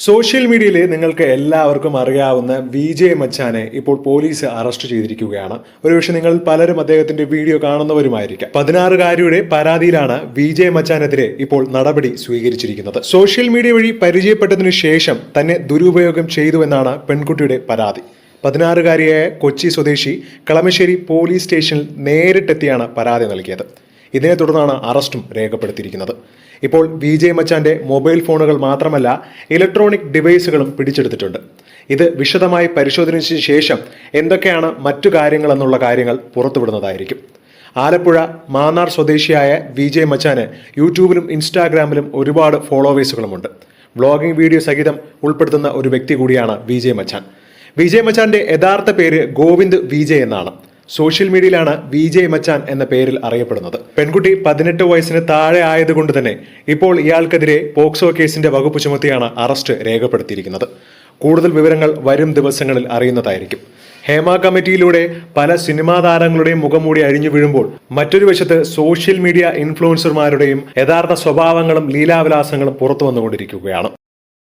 Social മീഡിയയിൽ നിങ്ങൾക്ക് എല്ലാവർക്കും അറിയാവുന്ന വി ജെ മച്ചാനെ ഇപ്പോൾ പോലീസ് അറസ്റ്റ് ചെയ്തിരിക്കുകയാണ്. ഒരുപക്ഷെ നിങ്ങൾ പലരും അദ്ദേഹത്തിന്റെ വീഡിയോ കാണുന്നവരുമായിരിക്കാം. പതിനാറുകാരിയുടെ പരാതിയിലാണ് വി ജെ മച്ചാനെതിരെ ഇപ്പോൾ നടപടി സ്വീകരിച്ചിരിക്കുന്നത്. സോഷ്യൽ മീഡിയ വഴി പരിചയപ്പെട്ടതിനു ശേഷം തന്നെ ദുരുപയോഗം ചെയ്തു എന്നാണ് പെൺകുട്ടിയുടെ പരാതി. പതിനാറുകാരിയായ കൊച്ചി സ്വദേശി കളമശ്ശേരി പോലീസ് സ്റ്റേഷനിൽ നേരിട്ടെത്തിയാണ് പരാതി നൽകിയത്. ഇതിനെ തുടർന്നാണ് അറസ്റ്റും രേഖപ്പെടുത്തിയിരിക്കുന്നത്. ഇപ്പോൾ വി ജെ മച്ചാന്റെ മൊബൈൽ ഫോണുകൾ മാത്രമല്ല ഇലക്ട്രോണിക് ഡിവൈസുകളും പിടിച്ചെടുത്തിട്ടുണ്ട്. ഇത് വിശദമായി പരിശോധിച്ച ശേഷം എന്തൊക്കെയാണ് മറ്റു കാര്യങ്ങൾ എന്നുള്ള കാര്യങ്ങൾ പുറത്തുവിടുന്നതായിരിക്കും. ആലപ്പുഴ മാന്നാർ സ്വദേശിയായ വി ജെ മച്ചാന് യൂട്യൂബിലും ഇൻസ്റ്റാഗ്രാമിലും ഒരുപാട് ഫോളോവേഴ്സുകളുമുണ്ട്. വ്ളോഗിംഗ് വീഡിയോ സഹിതം ഉൾപ്പെടുത്തുന്ന ഒരു വ്യക്തി കൂടിയാണ് V J Machan. V J മച്ചാന്റെ യഥാർത്ഥ പേര് ഗോവിന്ദ് വി എന്നാണ്. സോഷ്യൽ മീഡിയയിലാണ് വി ജെ മച്ചാൻ എന്ന പേരിൽ അറിയപ്പെടുന്നത്. പെൺകുട്ടി പതിനെട്ട് വയസ്സിന് താഴെ ആയതുകൊണ്ട് തന്നെ ഇപ്പോൾ ഇയാൾക്കെതിരെ പോക്സോ കേസിന്റെ വകുപ്പ് ചുമത്തിയാണ് അറസ്റ്റ് രേഖപ്പെടുത്തിയിരിക്കുന്നത്. കൂടുതൽ വിവരങ്ങൾ വരും ദിവസങ്ങളിൽ അറിയുന്നതായിരിക്കും. ഹേമ കമ്മിറ്റിയിലൂടെ പല സിനിമാ താരങ്ങളുടെയും മുഖംമൂടി അഴിഞ്ഞു വീഴുമ്പോൾ മറ്റൊരു വശത്ത് സോഷ്യൽ മീഡിയ ഇൻഫ്ലുവൻസർമാരുടെയും യഥാർത്ഥ സ്വഭാവങ്ങളും ലീലാവിലാസങ്ങളും പുറത്തു വന്നുകൊണ്ടിരിക്കുകയാണ്.